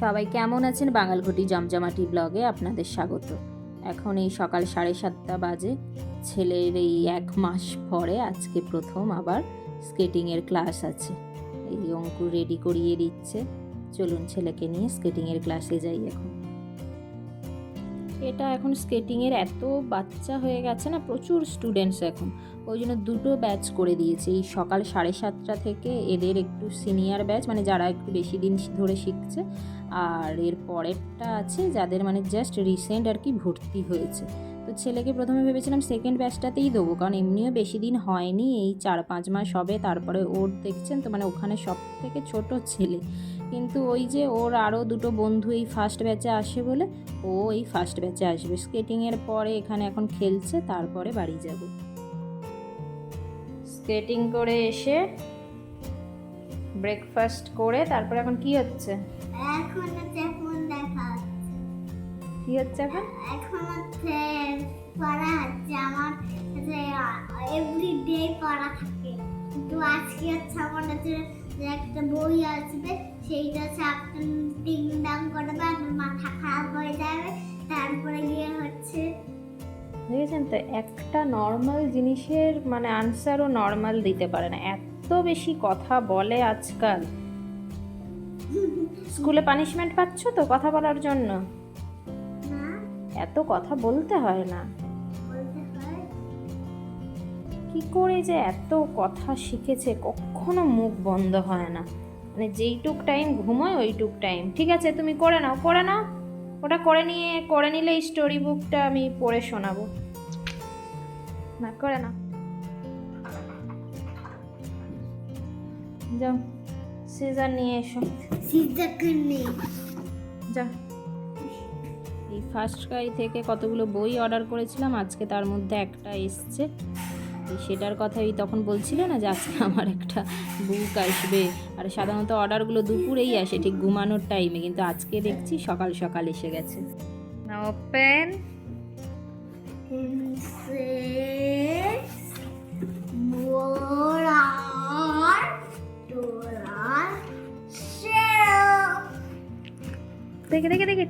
সবাই কেমন আছেন? বাঙালঘটি জমজমাটি ব্লগে আপনাদের স্বাগত। এখন এই সকাল সাড়ে সাতটা বাজে। ছেলের এই এক মাস পরে আজকে প্রথম আবার স্কেটিংয়ের ক্লাস আছে। এই অঙ্কুর রেডি করিয়ে দিচ্ছে। চলুন ছেলেকে নিয়ে স্কেটিংয়ের ক্লাসে যাই এখন। এটা এখন স্কেটিংয়ের এত বাচ্চা হয়ে গেছে না, প্রচুর স্টুডেন্টস এখন। ওই জন্য দুটো ব্যাচ করে দিয়েছে। এই সকাল সাড়ে সাতটা থেকে এদের একটু সিনিয়র ব্যাচ মানে যারা একটু বেশি দিন ধরে শিখছে। আর এর পরেরটা আছে যাদের মানে জাস্ট রিসেন্ট আর কি ভর্তি হয়েছে। তো ছেলেকে প্রথমে ভেবেছিলাম সেকেন্ড ব্যাচটাতেই দেবো কারণ এমনিও বেশি দিন হয়নি এই চার পাঁচ মাস হবে তারপরে ওর দেখছেন তো মানে ওখানে সব থেকে ছোট ছেলে। কিন্তু ওই যে ওর আরও দুটো বন্ধু এই ফার্স্ট ব্যাচে আসে বলে ও এই ফার্স্ট ব্যাচে আসবে। স্কেটিংয়ের পরে এখানে এখন খেলছে তারপরে বাড়ি যাব। স্কেটিং করে এসে ব্রেকফাস্ট করে তারপরে এখন কি হচ্ছে এখন কি হচ্ছে এখন? এখন হচ্ছে পড়া হচ্ছে আমার হচ্ছে এভরি ডে পড়া থাকে। কিন্তু আজকে হচ্ছে আমার যে একটা বই আসবে সেইটা হচ্ছে আপনি টিং ডাং করবে আপনার মাথা খারাপ হয়ে যাবে। তারপরে গিয়ে হচ্ছে দেখেছেন তো একটা নর্মাল জিনিসের মানে আনসারও নর্মাল দিতে পারে না। এত বেশি কথা বলে আজকাল। স্কুলে পানিশমেন্ট পাচ্ছ তো কথা বলার জন্য? এত কথা বলতে হয় না। কি করে যে এত কথা শিখেছে কখনো মুখ বন্ধ হয় না। মানে যেইটুক টাইম ঘুমোয় ওইটুক টাইম ঠিক আছে তুমি করে নাও করে নাও। ওটা করে নিয়ে করে নিলে স্টোরি বুকটা আমি পড়ে শোনাবো। না করে না যাও সিজার নিয়ে এসো। সিদ্ধাকে নেই যা এই ফার্স্ট ক্রাই থেকে কতগুলো বই অর্ডার করেছিলাম আজকে তার মধ্যে একটা এসছে। সেটার কথাই তখন বলছিল না যে আজকে আমার একটা বুক আসবে? আর সাধারণত অর্ডারগুলো দুপুরেই আসে ঠিক ঘুমানোর টাইমে কিন্তু আজকে দেখছি সকাল সকাল এসে গেছে। না ওপেন. দেখে দেখে দেখে।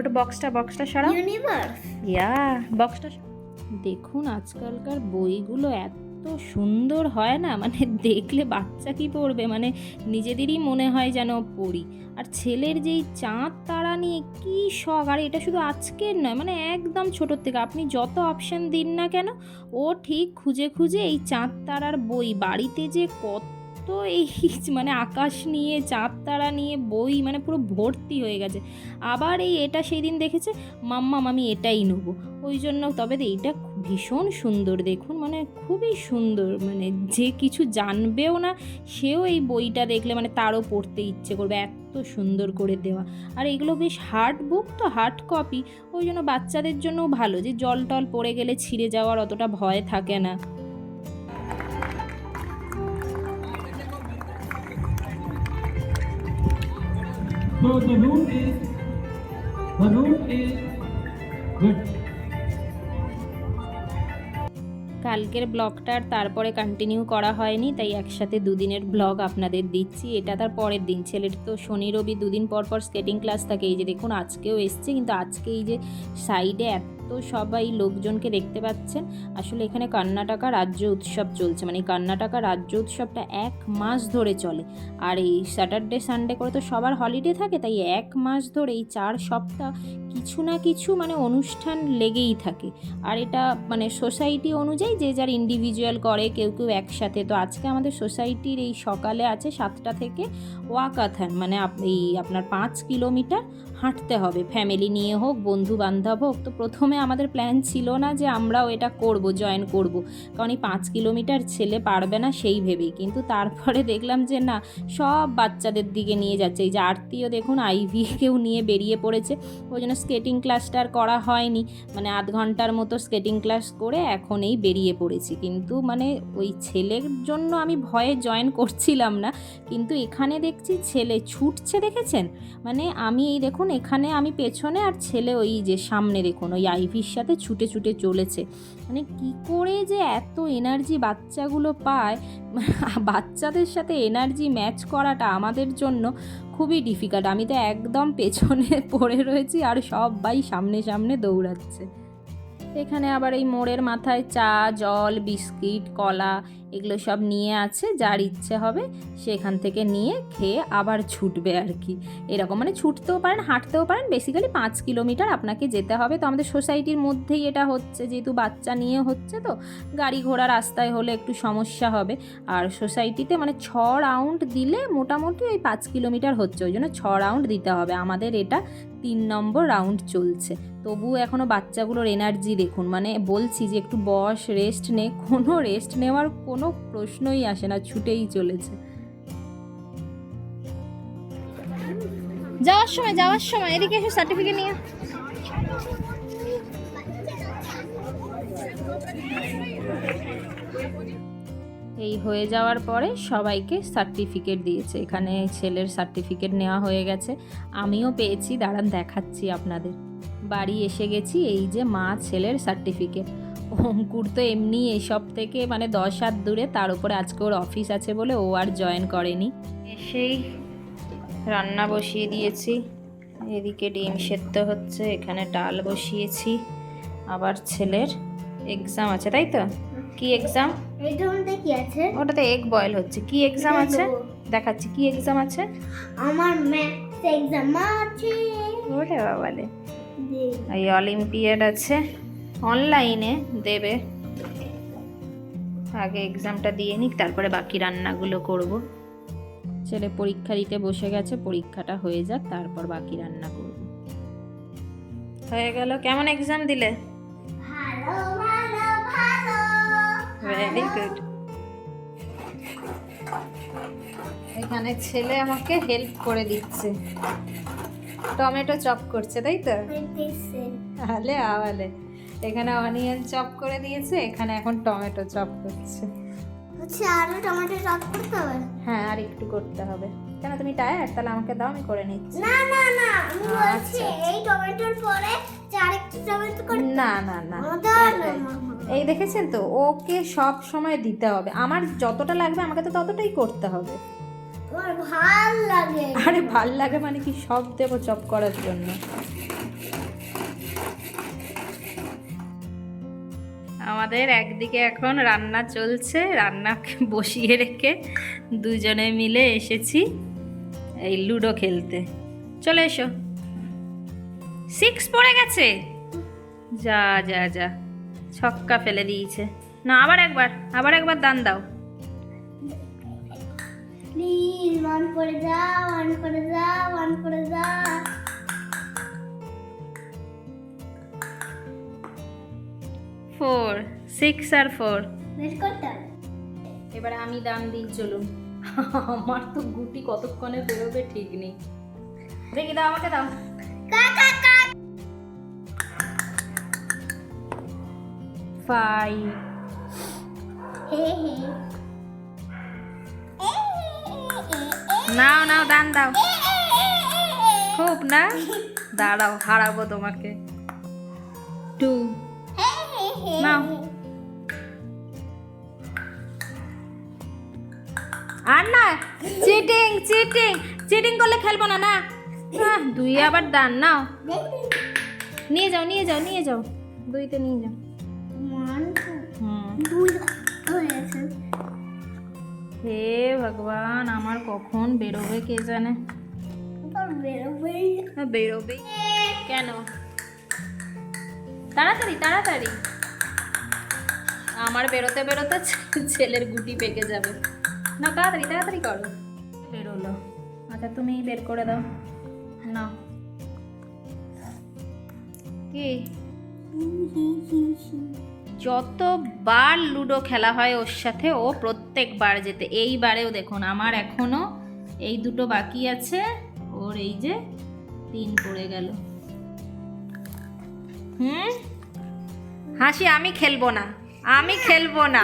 ওটা বক্সটা বক্সটা সরাও। Universe. ইয়া বক্সটা দেখুন আজকালকার বইগুলো এত সুন্দর হয় না? মানে দেখলে বাচ্চা কি পড়বে? মানে নিজেদেরই মনে হয় যেন পড়ি। আর ছেলের যেই চাঁদ তারা নিয়ে কি শখ! আর এটা শুধু আজকের নয় মানে একদম ছোটোর থেকে। আপনি যত অপশান দিন না কেন ও ঠিক খুঁজে খুঁজে এই চাঁদ তারার বই বাড়িতে যে কত এই মানে আকাশ নিয়ে, চাঁদ তারা নিয়ে, বই মানে পুরো ভর্তি হয়ে গেছে। আবার এই এটা সেই দিন দেখেছে মাম্মাম আমি এটাই নেব। ওই জন্য তবে এইটা ভীষণ সুন্দর, দেখুন মানে খুবই সুন্দর মানে যে কিছু জানবেও না, সেও এই বইটা দেখলে মানে তারও পড়তে ইচ্ছে করবে, এত সুন্দর করে দেওয়া। আর এগুলো বেশ হার্ড বুক তো হার্ড কপি ওই জন্য বাচ্চাদের জন্যও ভালো, যে জল টল পড়ে গেলে ছিঁড়ে যাওয়ার অতটা ভয় থাকে না। So the room is, the room is good. কালকের ব্লগটার তারপরে কন্টিনিউ করা হয়নি তাই একসাথে দুদিনের ব্লগ আপনাদের দিচ্ছি। এটা তার পরের দিন। ছেলের তো শনি রবি দুদিন পর পর স্কেটিং ক্লাস থাকে। এই যে দেখুন আজকেও এসছে কিন্তু আজকে এই যে সাইডে এত সবাই লোকজনকে দেখতে পাচ্ছেন। আসলে এখানে কর্ণাটকা রাজ্য উৎসব চলছে। মানে কর্ণাটকা রাজ্য উৎসবটা এক মাস ধরে চলে। আর এই স্যাটারডে সানডে করে তো সবার হলিডে থাকে, তাই এক মাস ধরে এই চার সপ্তাহ কিছু না কিছু মানে অনুষ্ঠান লেগেই থাকে। আর এটা মানে সোসাইটি অনুযায়ী যে যার ইন্ডিভিজুয়াল করে, কেউ কেউ একসাথে। তো আজকে আমাদের সোসাইটির এই সকালে আছে সাতটা থেকে ওয়াকাথান। মানে এই আপনার পাঁচ কিলোমিটার হাঁটতে হবে। ফ্যামিলি নিয়ে হোক বন্ধু বান্ধব হোক। তো প্রথমে আমাদের প্ল্যান ছিল না যে আমরাও এটা করব জয়েন করব। কারণ এই পাঁচ কিলোমিটার ছেলে পারবে না সেই ভেবেই। কিন্তু তারপরে দেখলাম যে না, সব বাচ্চাদের দিকে নিয়ে যাচ্ছে। এই যে আরতিও দেখুন আইভিকেও নিয়ে বেরিয়ে পড়েছে। ওই জন্য স্কেটিং ক্লাসটা আর করা হয়নি। মানে আধ ঘণ্টার মতো স্কেটিং ক্লাস করে এখন এই বেরিয়ে পড়েছি। কিন্তু মানে ওই ছেলের জন্য আমি ভয়ে জয়েন করছিলাম না। কিন্তু এখানে দেখছি ছেলে ছুটছে, দেখেছেন? মানে আমি এই দেখুন, এখানে আমি পেছনে আর ছেলে ওই যে সামনে দেখুন, ওই আইভির সাথে ছুটে ছুটে চলেছে। মানে কি করে যে এত এনার্জি বাচ্চাগুলো পায়? বাচ্চাদের সাথে এনার্জি ম্যাচ করাটা আমাদের জন্য খুবই ডিফিকাল্ট আমি তো একদম পেছনে পড়ে রয়েছি আর সবাই সামনে সামনে দৌড়াচ্ছে। এখানে আবার এই মোড়ের মাথায় চা, জল, বিস্কিট, কলা এগুলো সব নিয়ে আছে, যার ইচ্ছে হবে সেখান থেকে নিয়ে খেয়ে আবার ছুটবে আর কি। এরকম মানে ছুটতেও পারেন, হাঁটতেও পারেন বেসিক্যালি পাঁচ কিলোমিটার আপনাকে যেতে হবে। তো আমাদের সোসাইটির মধ্যেই এটা হচ্ছে, যেহেতু বাচ্চা নিয়ে হচ্ছে তো, গাড়ি ঘোড়া রাস্তায় হলে একটু সমস্যা হবে। আর সোসাইটিতে মানে ছ রাউন্ড দিলে মোটামুটি ওই পাঁচ কিলোমিটার হচ্ছে, ওই জন্য ছ রাউন্ড দিতে হবে। আমাদের এটা তিন নম্বর রাউন্ড চলছে। তবুও এখনও বাচ্চাগুলোর এনার্জি দেখুন মানে বলছি যে একটু বস রেস্ট নে, কোনো রেস্ট নেওয়ার কোনো প্রশ্নই আসে না, ছুটেই চলেছে। যাওয়ার সময় যাওয়ার সময়, এদিকে এসে সার্টিফিকেট নিয়ে। এই হয়ে যাওয়ার পরে সবাইকে সার্টিফিকেট দিয়েছে। এখানে ছেলের সার্টিফিকেট নেওয়া হয়ে গেছে। আমিও পেয়েছি, দাঁড়ান, দেখাচ্ছি আপনাদের। বাড়ি এসে গেছি এই যে মা ছেলের সার্টিফিকেট অঙ্কুর তো এমনি এসব থেকে মানে দশ হাত দূরে তার উপরে আজকে ওর অফিস আছে বলে ও আর জয়েন করেনি। এসেই রান্না বসিয়ে দিয়েছি। এদিকে ডিম সেদ্ধ হচ্ছে এখানে ডাল বসিয়েছি আবার ছেলের এক্সাম আছে তাই তো? কি এক্সাম কি আছে? ওটাতে এগ বয়েল হচ্ছে। কি এক্সাম আছে? দেখাচ্ছি কি এক্সাম আছে? আমার ম্যাথস এক্সাম আছে। ওরে বাবালে। দে। এই অলিম্পিয়াড আছে। অনলাইনে দেবে। আগে এক্সামটা দিয়ে নিক তারপরে বাকি রান্নাগুলো করব। ছেলে পরীক্ষা দিতে বসে গেছে পরীক্ষাটা হয়ে যাক তারপর বাকি রান্না করব। হয়ে গেল। কেমন এক্সাম দিলে? ভেরি গুড এখানে ছেলে আমাকে হেল্প করে দিচ্ছে। টমেটো চপ করছে তাই তো। আলে আওয়ালে। এখানে অনিয়ন চপ করে দিয়েছে এখানে এখন টমেটো চপ করছে। হচ্ছে আলু টমেটো চপ করতে হবে? হ্যাঁ আর একটু করতে হবে। কেন তুমি টায়ার তাহলে আমাকে দাও আমি করে নিচ্ছি। না না না আমি বলছি আচ্ছা। এই টমেটোর পরে টমেটো না না না। এই দেখেছেন তো? ওকে সব সময় দিতে হবে। আমার যতটা লাগবে আমাকে তো ততটাই করতে হবে। ভালো লাগে। আরে ভালো লাগে মানে কি সব দেবো চপ করার জন্য। আমাদের একদিকে এখন রান্না চলছে, রান্না বসিয়ে রেখে দুজনে মিলে এসেছি এই লুডো খেলতে। চলে এসো। সিক্স পড়ে গেছে। যা যা যা। ছক্কা ফেলে দিয়েছে। না, আবার একবার আবার একবার দান দাও। প্লিজ ওয়ান করে যা ওয়ান করে যা ওয়ান করে যা ফোর সিক্স আর ফোর এবারে আমি দাম দিই চলুন। আমার তো গুটি কতক্ষণে বেরোবে ঠিক নেই। দেখি দাও আমাকে দাও। ফাইভ হে হে। নাও নাও দান দাও। খুব না? দাঁড়াও হারাবো তোমাকে। টু। নাও। আর না চিটিং চিটিং চিটিং করলে খেলব না না। দুই আবার দান নাও। নিয়ে যাও নিয়ে যাও নিয়ে যাও। দুইতে নিয়ে যাও। হুম। হে ভগবান আমার কখন বেরোবে কে জানে? তোর বেরোবে হ্যাঁ, কেন? তাড়াতাড়ি তাড়াতাড়ি। আমার বেরোতে বেরোতে ছেলের গুটি পেকে যাবে। না তাড়াতাড়ি তাড়াতাড়ি করো। বেরোলো। আচ্ছা তুমি বের করে দাও। না কি? যতবার লুডো খেলা হয় ওর সাথে ও প্রত্যেকবার যেতে। এইবারেও দেখুন আমার এখনও এই দুটো বাকি আছে ওর এই যে তিন পড়ে গেল। হুম? হাসি আমি খেলব না আমি খেলব না।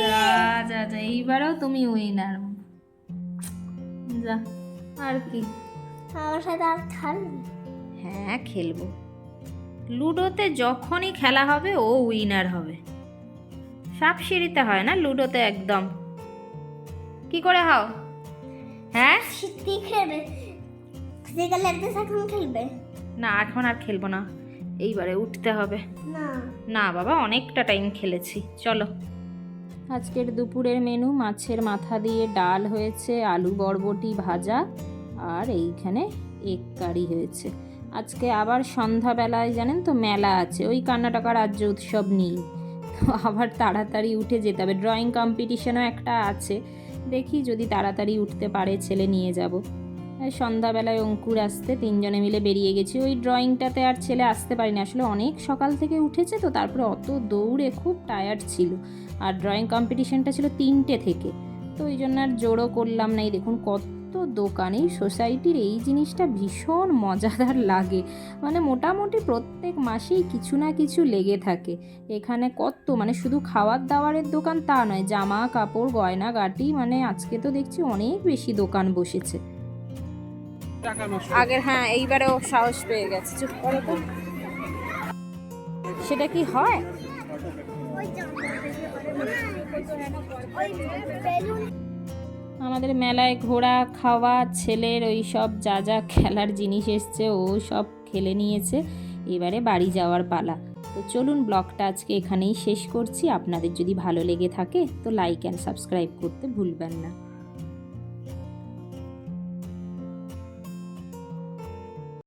যা যা যা এইবারেও তুমি উইনার যা আর কি? আমার সাথে আর খেলবি হ্যাঁ খেলব। লুডোতে যখনই খেলা হবে ও উইনার হবে। সাপ সিঁড়িতে হয় না লুডোতে একদম। কি করে হও? হ্যাঁ? শীতই খেলবে। সেকালে একটা এখন খেলবে। না এখন আর খেলব না। এইবারে উঠতে হবে। না। না বাবা অনেকটা টাইম খেলেছি। চলো। আজকের দুপুরের মেনু মাছের মাথা দিয়ে ডাল হয়েছে আলু বরবটি ভাজা আর এইখানে এগ কারি হয়েছে। আজকে আবার সন্ধ্যাবেলায় জানেন তো মেলা আছে, ওই কর্ণাটকা রাজ্য উৎসব নিয়ে। তো আবার তাড়াতাড়ি উঠে যেতে হবে, ড্রয়িং কম্পিটিশনও একটা আছে, দেখি যদি তাড়াতাড়ি উঠতে পারে ছেলে নিয়ে যাব। সন্ধ্যাবেলায় অঙ্কুর আসতে তিনজনে মিলে বেরিয়ে গেছি, ওই ড্রয়িংটাতে আর ছেলে আসতে পারিনি, আসলে অনেক সকাল থেকে উঠেছে তো, তারপরে অত দৌড়ে খুব টায়ার্ড ছিল। আর ড্রয়িং কম্পিটিশনটা ছিল তিনটে থেকে, তো ওই জন্য আর জোরও করলাম না, এই দেখুন কত দোকান এই সোসাইটির এই জিনিসটা ভীষণ মজাদার লাগে। মানে মোটামুটি প্রত্যেক মাসেই কিছু না কিছু লেগে থাকে। এখানে কত মানে শুধু খাওয়ার দাওয়ারের দোকান তা নয় জামা কাপড় গয়না গাটি মানে আজকে তো দেখছি অনেক বেশি দোকান বসেছে। আগের হ্যাঁ এইবারেও সাহস পেয়ে গেছে। চুপ করো তো। সেটা কি হয়? ওই ওই বেলুন। আমাদের মেলায় ঘোরা খাওয়া, ছেলের ওই সব যা যা খেলার জিনিস এসছে, ও সব খেলে নিয়েছে। এবারে বাড়ি যাওয়ার পালা। তো চলুন ব্লগটা আজকে এখানেই শেষ করছি। আপনাদের যদি ভালো লেগে থাকে, তো লাইক অ্যান্ড সাবস্ক্রাইব করতে ভুলবেন না।